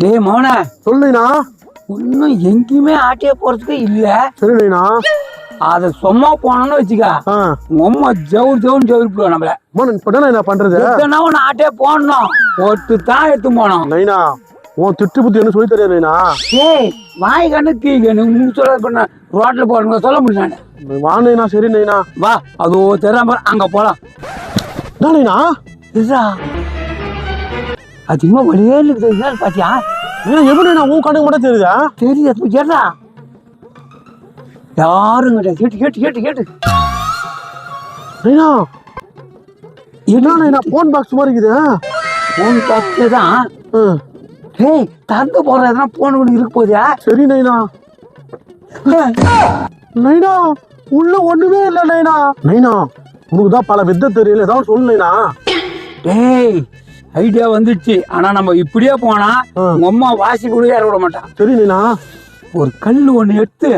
டேய் மௌன சொல்லுண்ணா இன்னும் எங்கேயுமே ஆட்டியே போறதுக்கு இல்ல. சரிண்ணா அத சும்மா போனோம்னு வச்சுக்க. உம்மா ஜவுர் ஜவுர் ஜவுரிப்பிடுவோம் நம்மள. இப்போ என்ன நான் பண்றது? ஒன்று ஆட்டே போடணும்? ஒட்டு தான் எடுத்து போனோம். நைனா உன் திட்டு புத்தி என்ன சொல்லி தரியா நைனா? ஏய் வாய் கண்ணு கீ கண்ணு சொல்ல பண்ண ரோட்ல போறவங்க சொல்ல முடியும் வா நைனா சரி நைனா. வா அது தெரியாம அங்க போலாம். நைனா. இதுடா அது இன்னும் வழியே இருக்குது என்னன்னு பாத்தியா? நைனா எப்படி நைனா உன் கணக்கு மட்டும் தெரியுதா? தெரியுது. கேட்டா. யாரும் கிடையாது கேட்டு கேட்டு கேட்டு கேட்டு. நைனா என்ன நைனா போன் பாக்ஸ் மாதிரி இருக்குது. போன் பார்த்து தான்? டேய் தந்து போற எதனா போன் ஒன்று இருக்க போதியா சரி நைனா. நைனா உள்ள ஒண்ணுமே இல்ல நைனா. நைனா உனக்கு தான் பல வித்த தெரியல. ஏதாவது சொல்லு நைனா. டேய் ஐடியா வந்துடுச்சு ஆனா நம்ம இப்படியே போனா. உங்க அம்மா வாசி கூட ஏற விட மாட்டான் சரி நைனா? ஒரு கல் ஒண்ணு எடுத்து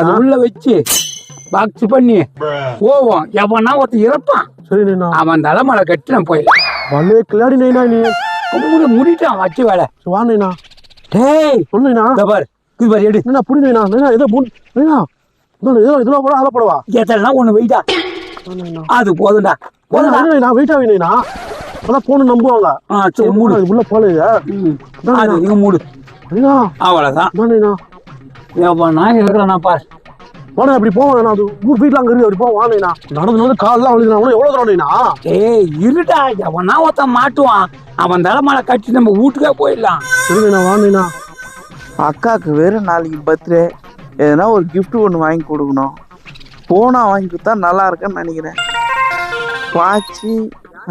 அது உள்ள வச்சு பாக்ஸ் பண்ணி போவோம். எவனா ஒருத்தன் இறப்பான். சரி நைனா? அவன் தலைமலை கட்டி நான் போயிடலாம் வலே கிளாடி நைனா நீ? கும்பிடு முடிட்டான் வச்சு வேலை. சரி, வா நைனா. டேய் சொல்லு நைனா. இந்த பாரு இது பாரு எடு. நைனா நைனா. ஏதோ இதோ இதோ இதெல்லாம் போட அதில் போடவா? எத்தனை ஒண்ணு வெயிட்டா அது போதும்டா. போதும்டா. நைனா வெயிட் அதான் போன நம்புவாங்க. ஆ சரி மூடு. உள்ள போலையா? ம். அது நீங்க மூடு. அவ்வளவுதான். நைனா. இருக்கிறானா பாரு. வாடா அப்படி போவான் நைனா அது ஊர் வீட்டில் அங்கே இருக்கு அப்படி போவான் நடந்து நடந்து கால்லாம் வலிக்குது அவனும் எவ்வளோ தூரம் நைனா ஏய் இருடா. எவனா ஒருத்தன் மாட்டுவான். அவன் தலைமலை கட்டி நம்ம வீட்டுக்கே போயிடலாம். சரி நைனா வா நைனா அக்காவுக்கு வேறு நாளைக்கு பர்த்டே எதனா ஒரு gift ஒன்று வாங்கி கொடுக்கணும். ஃபோனா வாங்கி கொடுத்தா நல்லா இருக்குன்னு நினைக்கிறேன். வாட்சி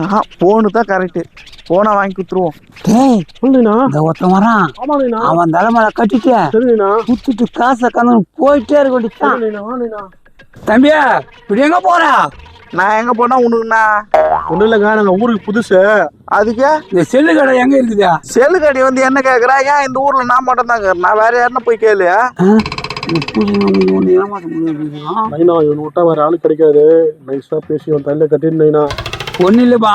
ஆஹா ஃபோனு தான் கரெக்டு ஃபோனை வாங்கி கொடுத்துருவோம். டேய் சொல்லு நைனா இந்த ஒருத்தன் வரான். ஆமா நைனா அவன் தலைமலை கட்டிட்டு. சரி நைனா குத்துட்டு காசை கந்து போயிட்டே இருக்க வேண்டியதான் சரி நைனா வா நைனா தம்பியா இப்படி எங்க போற? நான் எங்கே போனால் உனக்குண்ணா ஒன்றும் இல்லைங்க நாங்கள் ஊருக்கு புதுசு. அதுக்கு? இந்த செல்லு கடை எங்க இருக்குதா செல்லு கடி வந்து என்ன கேட்குறா ஏன் இந்த ஊரில் நான் மட்டும் தான் கேட்குறேன் நான் வேற யாருன்னா போய் கேளு ஏமாத்த விட்டா வேற ஆளு கிடைக்காது. நைஸா பேசி அவன் தலையில கட்டிட்டு ஒண்ணு இல்லப்பா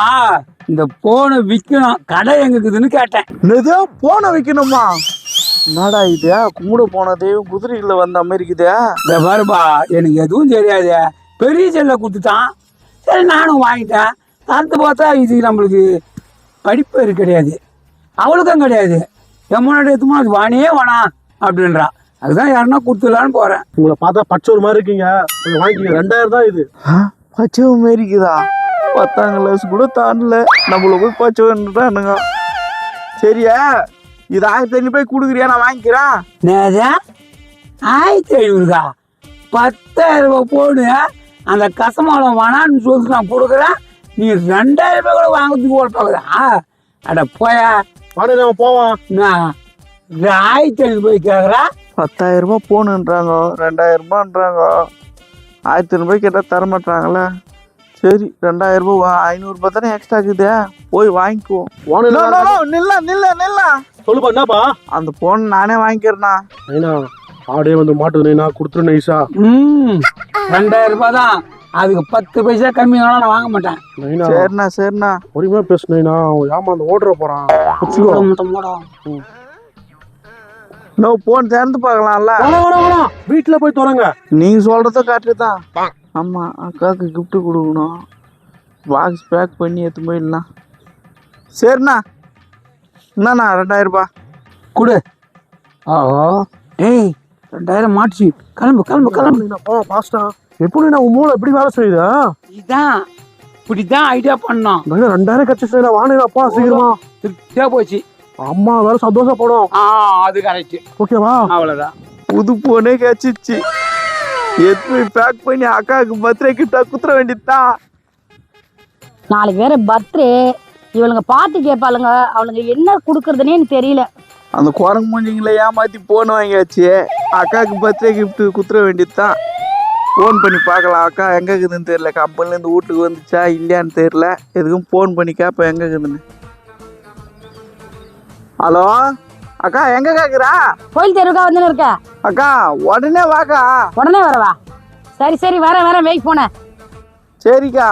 இந்த போனை விற்கணும் கடை எங்க இருக்குதுன்னு கேட்டேன். என்னது? போனை வைக்கணுமா? என்னடா இது? கும்பிட போனது குதிரையில் வந்த மாதிரி இருக்குதே. இந்த பாருப்பா எனக்கு எதுவும் தெரியாது. பெரிய செல்லை கொடுத்துட்டான். சரி நானும் வாங்கிட்டேன். தரத்து பார்த்தா இது நம்மளுக்கு படிப்பேறு கிடையாது. அவளுக்கும் கிடையாது. என் முன்னாடி எடுத்துமா? அது வாணியே வேணாம் அப்படின்றா. அதுதான் யாருன்னா கொடுத்துடலான்னு போறேன். உங்களை பார்த்தா பச்சை ஒரு மாதிரி இருக்கீங்க. கொஞ்சம் வாங்கிக்கங்க. ரெண்டாயிரம் தான் இது. பச்சை மாரி இருக்குதா? பத்தாம் கிளாஸ் கூட தாண்டல. நம்மள போய் பச்சைன்றானுங்க சரியா? இது ஆயிரத்தி ஐநூறு போய் கொடுக்குறியா? நான் வாங்கிக்கிறேன். நேதா ஆயிரத்தி ஐநூறுக்கா? பத்தாயிரம் ரூபாய் போடு. அந்த கசமாலம் வேணான்னு சொல்லிட்டு நான் கொடுக்குறேன். நீ ரெண்டாயிரம் ரூபாய் கூட வாங்குறதுக்கு ஓட பார்க்குறா. அட போயா. வாடகை நம்ம போவான் நான் ஆயிரத்தி ஐநூறு போய் கேட்குறா பத்தாயிரம் ரூபாய் போகணுன்றாங்க ரெண்டாயிரம் ரூபான்றாங்க ஆயிரத்தி ஐநூறுபாய் கேட்டால் தர மாட்டாங்களே சரி ரெண்டாயிரம் ரூபாய் ஐநூறுபா தானே எக்ஸ்ட்ரா இருக்குது போய் வாங்கிக்குவோம். வாடகை No, no, no, நில்ல நில்ல நில்ல. சொல்லுப்பா என்னப்பா? அந்த போன் நானே வாங்கிக்கிறேண்ணா. நைனா ஆடே வந்து மாட்டுது நைனா கொடுத்துரு நைஸா ம் ரெண்டாயிரம் ரூபாய் தான். அதுக்கு பத்து பைசா கம்மி வேணா நான் வாங்க மாட்டேன். நைனா சரிண்ணா சரிண்ணா. பொறுமையா பேசு நைனா அவன் ஏமாந்து ஓடுற போறான். இன்னும் போன் திறந்து பார்க்கலாம்ல. வீட்டுல போய் தொடங்க நீங்க சொல்றத கரெக்டு தான் ஆமா அக்காவுக்கு gift கொடுக்கணும். பாக்ஸ் பேக் பண்ணி எடுத்து போயிடலாம் சரிண்ணா. என்னண்ணா ரெண்டாயிரம் ரூபாய் கொடு. ஆஹோ. டேய் ரெண்டாயிரம் மாட்டுச்சு. கிளம்பு கிளம்பு கிளம்பு. போ பாஸ்டா எப்படி நான் உன் மூளை எப்படி வேலை செய்யுதா இதுதான் இப்படிதான் ஐடியா பண்ணோம். ரெண்டாயிரம் கட்சி செய்யல வாடகை அப்பா சீக்கிரமா. திருப்தியா போச்சு. அம்மா வேற சந்தோஷப்படும் ஆ அது கரெக்ட் ஓகேவா? அவ்வளவுதான். புது போனே கிடச்சிச்சு. போய் பேக் பண்ணி அக்காவுக்கு பர்த்டே கிட்ட குத்துற வேண்டியதுதான்? நாளைக்கு வேற பர்த்டே இவளுங்க பாட்டு கேட்பாளுங்க அவளுங்க என்ன கொடுக்கறதுனே தெரியல. அந்த குரங்கு மூஞ்சிங்களை ஏமாத்தி போன் வாங்கியாச்சு. அக்காவுக்கு பர்த்டே gift குத்துற வேண்டியதுதான். ஃபோன் பண்ணி பார்க்கலாம் அக்கா எங்கே இருக்குதுன்னு தெரியல. கம்பெனிலேருந்து வீட்டுக்கு வந்துச்சா இல்லையான்னு தெரியல. எதுக்கும் ஃபோன் பண்ணி கேட்பேன் எங்கே இருக்குதுன்னு. ஹலோ அக்கா எங்கே கேட்குறா கோயில் தெருவுக்கா வந்து இருக்க. அக்கா உடனே வாக்கா. உடனே வரவா? சரி சரி வரேன் வரேன் வெயிட் போனேன் சரிக்கா.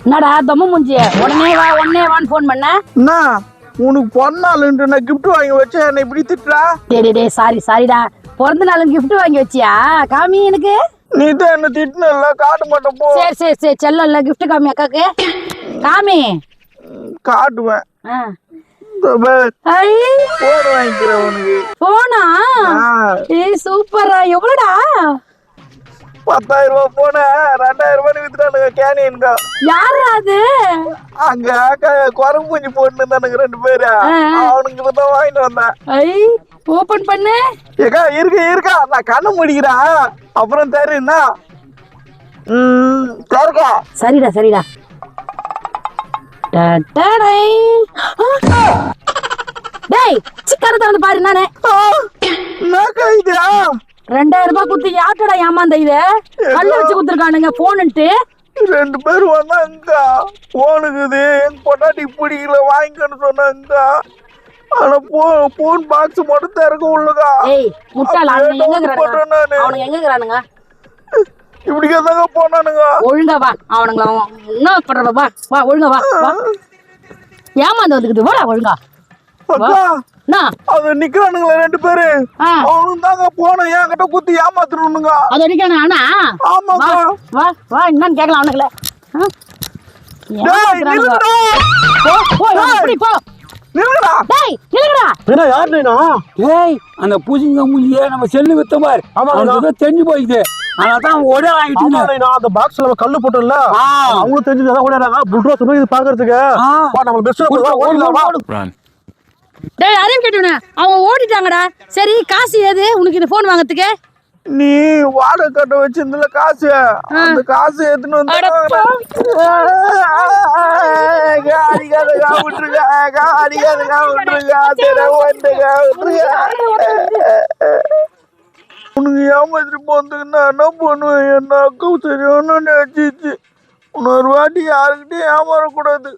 என்னடா தொம்ம மூஞ்சி உடனே வா உடனே வான்னு ஃபோன் பண்ண. என்ன உனக்கு பொண்ணாளுன்ட்டு நான் gift வாங்கி வச்சேன் என்னை இப்படி திட்டுறா? டே டே சாரி சாரிடா பிறந்த நாளும் gift வாங்கி வச்சியா? காமி எனக்கு? நீ தான் என்ன திட்டினல காட்ட மாட்டேன் போ. சரி சரி சரி செல்லம் இல்ல gift காமி அக்காக்கு. காமி. காட்டுவேன். ஆ. போன் வாங்கிக்கிறேன் உனக்கு. போனா ஏய் சூப்பரா எவ்வளோடா? பத்தாயிரம் ரூபாய் போன ரெண்டாயிரம் ரூபாய் வித்துட்டானுங்க கேனியனுங்க யாரா அது? அங்க குரங்கு பூஞ்சி போட்டு இருந்தானுங்க ரெண்டு பேரு. அவனுக்கு தான் வாங்கிட்டு வந்தேன். ஐ ஓபன் பண்ணு. ஏக்கா இருக்க இருக்கா. நான் கண்ணை முடிக்கிறேன். அப்புறம் தெரியும்னா ம் தருக்கா சரிடா சரிடா. டேய். சிக்கன திறந்து பாரு நானே. ரெண்டாயிரம் ரூபாய் கொடுத்து யார்ட்டடா ஏமாந்த இது கல்லு வச்சு கொடுத்துருக்கானுங்க போனுன்ட்டு. ரெண்டு பேர் வந்தாங்க போனுக்குது பொண்டாட்டி பிடிக்கல வாங்கிக்கன்னு சொன்னாங்க ஆனா போ போன் பாக்ஸ் மட்டும் திறக்க உள்ளதா ஏய் முட்டாள் அவனுங்க எங்க இருக்கிறானுங்க? இப்படிக்கா தாங்க போனானுங்க. ஒழுங்கா வா அவனுங்கள அவன் என்ன பண்றவ வா வா ஒழுங்கா வா வா. ஏமாந்து வந்துக்குது வாடா ஒழுங்கா. அது நிக்கிறானுங்களே ரெண்டு பேரு. அவனும் தாங்க போன என்கிட்ட குத்தி ஏமாத்துறானுங்க அது வரைக்கும் ஆனா வா வா வா என்னன்னு கேட்கலாம் அவனுங்கள. அந்த பூசிங்க மூஞ்சியே நம்ம செல்லு வித்த ஏதோ தெரிஞ்சு போயிடுது அதனால தான் ஒரே ஆமா வாங்கிட்டு நைனா அந்த பாக்ஸ்ல கல்லு போட்டோம்ல ஆ. அவங்களும் தெரிஞ்சு ஓடிறாங்க புல்ட்ரோஸ் இது பாக்குறதுக்கு. நம்ம பெஸ்ட் ஓடலாம் டேய் யாரையும் அவங்க ஓடிட்டாங்கடா. சரி காசு ஏது உனக்கு இந்த ஃபோன் வாங்குறதுக்கு? நீ வாடகை கட்ட வச்சிருந்தல காசு. அந்த காசு எடுத்துன்னு வந்து அடிக்காதக்கா விட்டுருங்க சரி வந்துங்க விட்டுருங்க உனக்கு ஏமாத்திட்டு போறதுக்கு நான் என்ன பண்ணுவேன்? என்ன அக்கா சரியான நினச்சிச்சு இன்னொரு வாட்டி யாருக்கிட்டையும் ஏமாறக்கூடாது.